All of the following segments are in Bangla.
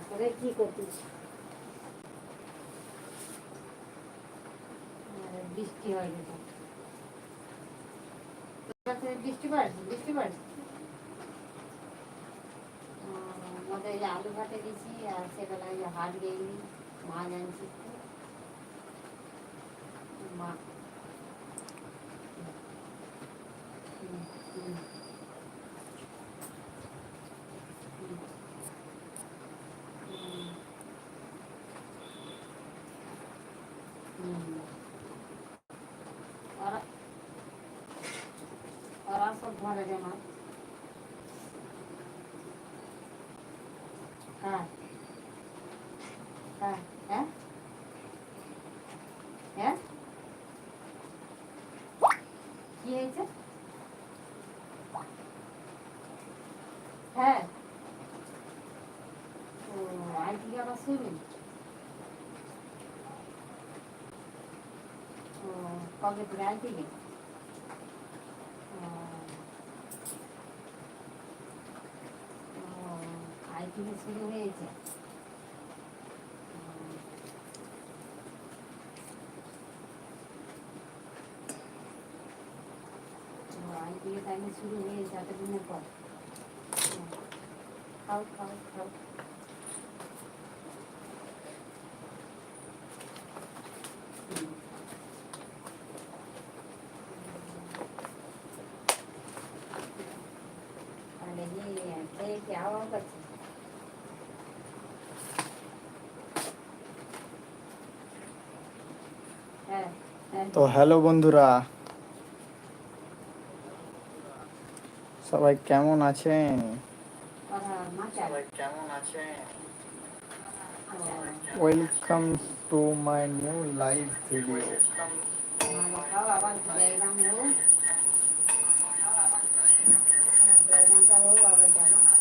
তারপরে কি করতিস আর বৃষ্টি হয় যেটা বৃষ্টি পড়ছে বৃষ্টি পড়ছে আমাদের এই আলু ভাতে দিছি আর সেবেলায় যে হাট গেলি মাছ আনছি সব জামা হ্যাঁ। হ্যাঁ হ্যাঁ। হ্যাঁ। কি হয়েছে? হ্যাঁ। ও আই আবার শুরু ও, কবে থেকে আই থেকে ও ও, থেকে শুরু হয়েছে ও, ও, আই থেকে তাইলে শুরু হয়েছে এতদিনের পর খাও খাও খাও তো হ্যালো বন্ধুরা সবাই কেমন আছেন ওরা মাচা কেমন আছেন ও, welcome to my new live video মানে খাও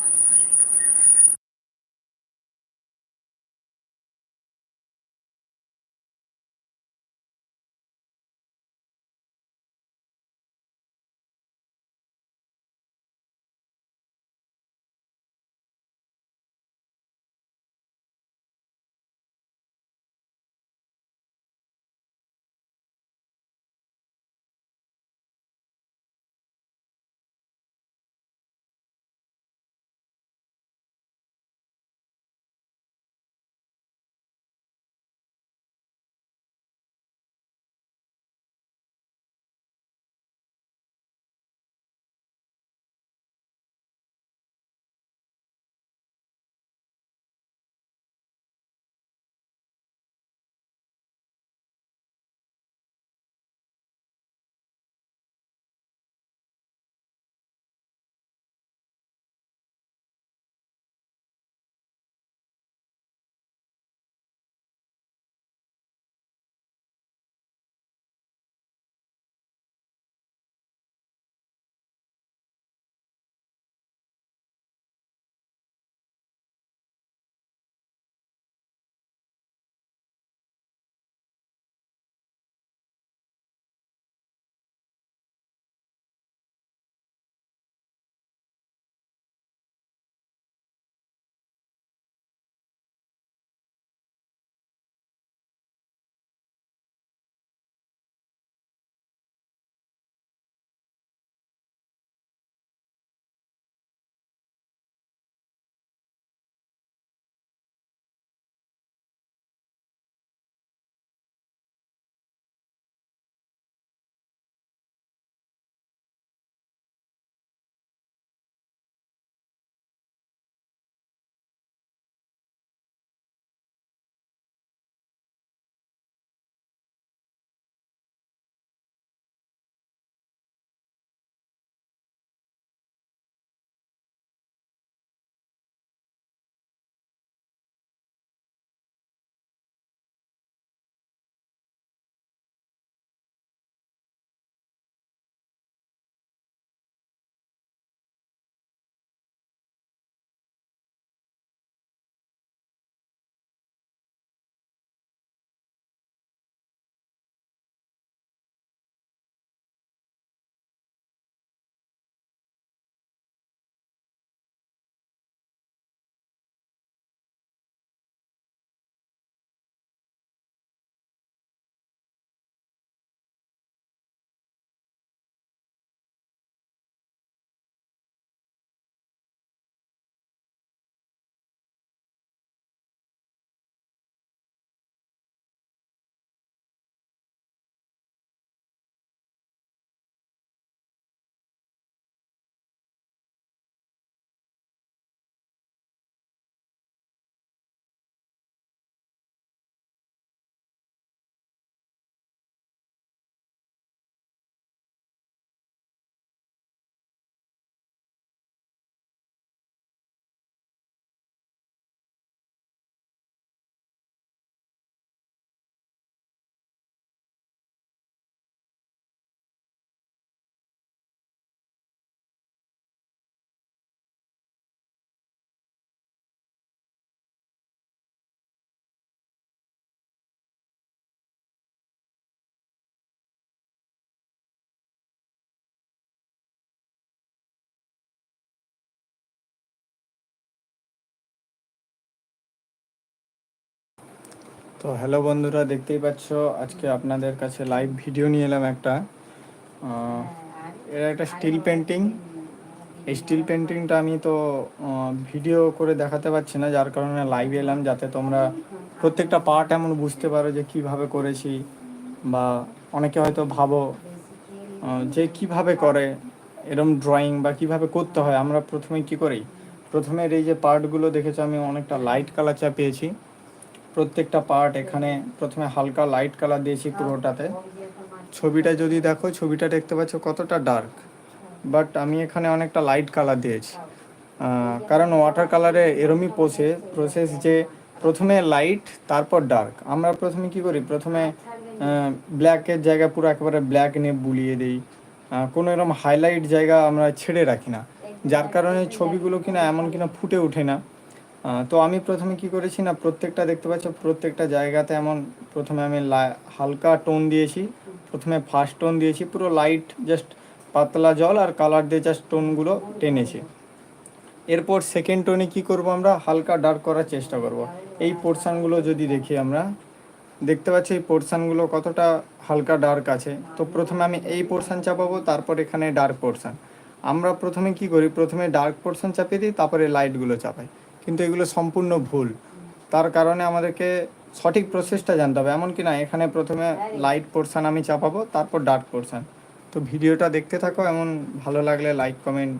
তো হ্যালো বন্ধুরা, দেখতেই পাচ্ছ, আজকে আপনাদের কাছে লাইভ ভিডিও নিয়ে এলাম একটা। এর একটা স্টিল পেন্টিং এই স্টিল পেন্টিংটা আমি তো ভিডিও করে দেখাতে পারছি না, যার কারণে লাইভ এলাম, যাতে তোমরা প্রত্যেকটা পার্ট এমন বুঝতে পারো যে কীভাবে করেছি, বা অনেকে হয়তো ভাবো যে কীভাবে করে, এরম ড্রয়িং বা কীভাবে করতে হয়, আমরা প্রথমে কি করি? প্রথমে এই যে পার্টগুলো দেখেছ, আমি অনেকটা লাইট কালার চাপিয়েছি প্রত্যেকটা পার্ট এখানে প্রথমে হালকা লাইট কালার দিয়েছি পুরোটাতে। ছবিটা যদি দেখো, ছবিটা দেখতে পাচ্ছ কতটা ডার্ক বাট আমি এখানে অনেকটা লাইট কালার দিয়েছি। কারণ ওয়াটার কালারে এরমই পোষে প্রসেস যে প্রথমে লাইট তারপর ডার্ক আমরা প্রথমে কি করি? প্রথমে ব্ল্যাকের জায়গা পুরো একেবারে ব্ল্যাক নিয়ে বুলিয়ে দিই। কোনো এরকম হাইলাইট জায়গা আমরা ছেড়ে রাখি না। যার কারণে ছবিগুলো কিনা এমন কিনা ফুটে ওঠে না। তো আমি প্রথমে কি করেছি না, প্রত্যেকটা দেখতে পাচ্ছ, প্রত্যেকটা জায়গাতে এমন প্রথমে আমি হালকা টোন দিয়েছি, প্রথমে ফার্স্ট টোন দিয়েছি, পুরো লাইট জাস্ট পাতলা জল আর কালার দিয়ে জাস্ট টোনগুলো টেনেছি। এরপর সেকেন্ড টোনে কি করব আমরা, হালকা ডার্ক করার চেষ্টা করব। এই পোর্শনগুলো যদি দেখি আমরা, দেখতে পাচ্ছি এই পোর্শনগুলো কতটা হালকা ডার্ক আছে। তো প্রথমে আমি এই পোর্শন চাপাবো, তারপর এখানে ডার্ক পোর্শন আমরা প্রথমে কি করি, প্রথমে ডার্ক পোর্শন চাপিয়ে দিই, তারপরে লাইটগুলো চাপাই। কিন্তু এগুলো সম্পূর্ণ ভুল। তার কারণে আমাদেরকে সঠিক প্রসেসটা জানতে হবে। এমন কি না এখানে প্রথমে লাইট পোর্শান আমি চাপাবো তারপর ডার্ক পোর্শন তো ভিডিওটা দেখতে থাকো এমন ভালো লাগলে লাইক কমেন্ট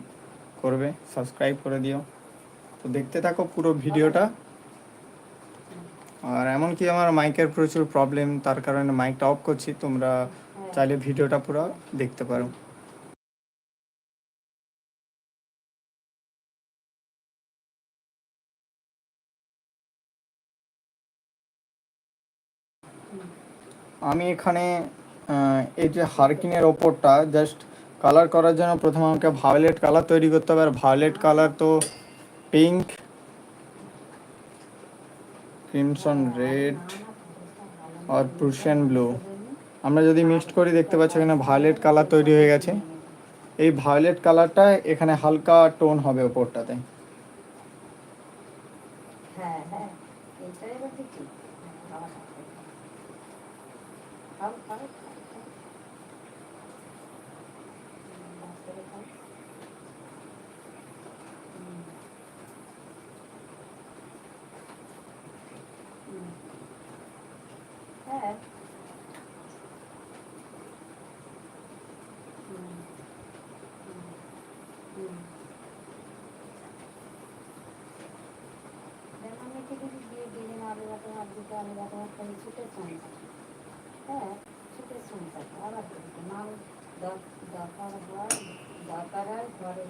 করবে সাবস্ক্রাইব করে দিও। তো দেখতে থাকো পুরো ভিডিওটা। আর এমনকি আমার মাইকের প্রচুর প্রবলেম তার কারণে মাইকটা অফ করছি তোমরা চাইলে ভিডিওটা পুরো দেখতে পারো। আমি এখানে এই যে হারকিনের ওপরটা জাস্ট কালার করার জন্য প্রথমে আমাকে ভায়োলেট কালার তৈরি করতে হবে। আর ভায়োলেট কালার তো পিঙ্ক ক্রিমসন রেড আর প্রুশিয়ান ব্লু আমরা যদি মিক্সড করি, দেখতে পাচ্ছি এখানে ভায়োলেট কালার তৈরি হয়ে গেছে। এই ভায়োলেট কালারটা এখানে হালকা টোন হবে ওপরটাতে। গাছে হাত দিতে আলু গাছে হাত করে ছুটে সংসার হ্যাঁ ছুটে সংসার আবার দিতে মাল দর- দরকার হয় দরকার হয় ঘরে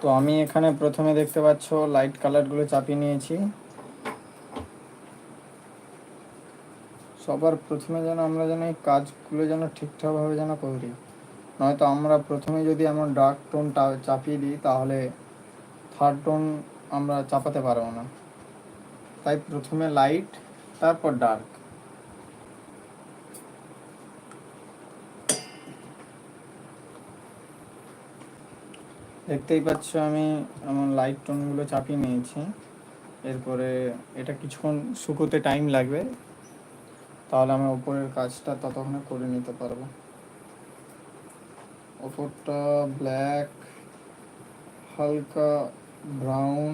তো আমি এখানে প্রথমে দেখতে পাচ্ছ লাইট কালারগুলো চাপিয়ে নিয়েছি। সবার প্রথমে যেন আমরা যেন এই কাজগুলো যেন ঠিকঠাকভাবে যেন করি। নয়তো আমরা প্রথমে যদি আমরা ডার্ক টোনটা চাপিয়ে দিই, তাহলে থার্ড টোন আমরা চাপাতে পারব না। তাই প্রথমে লাইট তারপর ডার্ক দেখতেই পাচ্ছ আমি আমার লাইট টোনগুলো চাপিয়ে নিয়েছি। এরপরে এটা কিছুক্ষণ শুকোতে টাইম লাগবে। তাহলে আমি ওপরের কাজটা ততক্ষণে করে নিতে পারব। ওপরটা ব্ল্যাক হালকা ব্রাউন